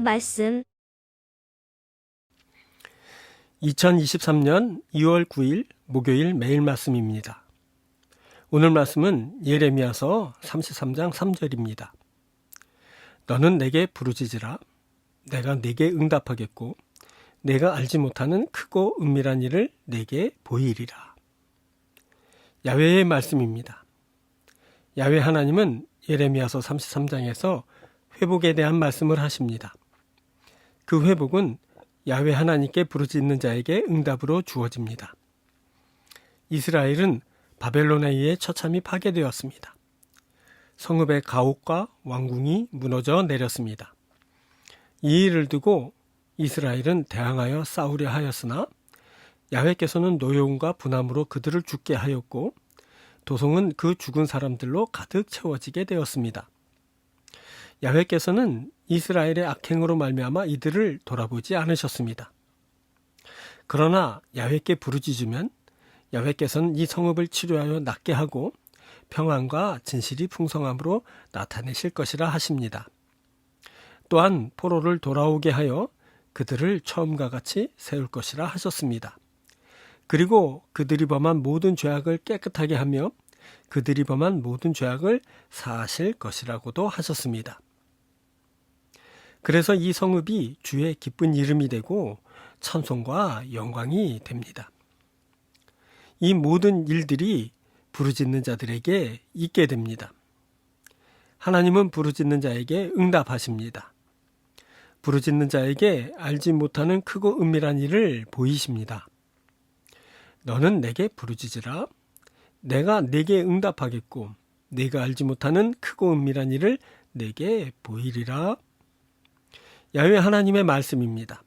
말씀 2023년 2월 9일 목요일 매일 말씀입니다. 오늘 말씀은 예레미야서 33장 3절입니다. 너는 내게 부르짖으라 내가 내게 응답하겠고 내가 알지 못하는 크고 은밀한 일을 내게 보이리라. 야훼의 말씀입니다. 야훼 하나님은 예레미야서 33장에서 회복에 대한 말씀을 하십니다. 그 회복은 야훼 하나님께 부르짖는 자에게 응답으로 주어집니다. 이스라엘은 바벨론에 의해 처참히 파괴되었습니다. 성읍의 가옥과 왕궁이 무너져 내렸습니다. 이 일을 두고 이스라엘은 대항하여 싸우려 하였으나 야훼께서는 노여움과 분함으로 그들을 죽게 하였고 도성은 그 죽은 사람들로 가득 채워지게 되었습니다. 야훼께서는 이스라엘의 악행으로 말미암아 이들을 돌아보지 않으셨습니다. 그러나 야훼께 부르짖으면 야훼께서는 이 성읍을 치료하여 낫게 하고 평안과 진실이 풍성함으로 나타내실 것이라 하십니다. 또한 포로를 돌아오게 하여 그들을 처음과 같이 세울 것이라 하셨습니다. 그리고 그들이 범한 모든 죄악을 깨끗하게 하며 그들이 범한 모든 죄악을 사하실 것이라고도 하셨습니다. 그래서 이 성읍이 주의 기쁜 이름이 되고 찬송과 영광이 됩니다. 이 모든 일들이 부르짖는 자들에게 있게 됩니다. 하나님은 부르짖는 자에게 응답하십니다. 부르짖는 자에게 알지 못하는 크고 은밀한 일을 보이십니다. 너는 내게 부르짖으라. 내가 내게 응답하겠고, 내가 알지 못하는 크고 은밀한 일을 내게 보이리라. 야훼 하나님의 말씀입니다.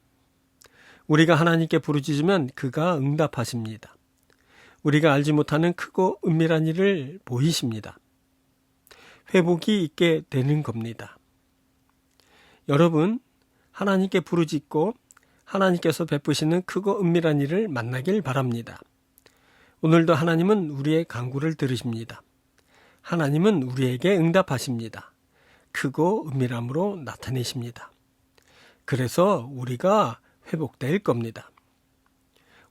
우리가 하나님께 부르짖으면 그가 응답하십니다. 우리가 알지 못하는 크고 은밀한 일을 보이십니다. 회복이 있게 되는 겁니다. 여러분, 하나님께 부르짖고 하나님께서 베푸시는 크고 은밀한 일을 만나길 바랍니다. 오늘도 하나님은 우리의 강구를 들으십니다. 하나님은 우리에게 응답하십니다. 크고 은밀함으로 나타내십니다. 그래서 우리가 회복될 겁니다.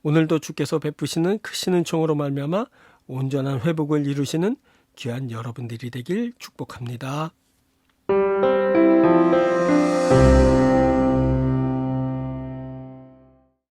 오늘도 주께서 베푸시는 크시는 총으로 말미암아 온전한 회복을 이루시는 귀한 여러분들이 되길 축복합니다.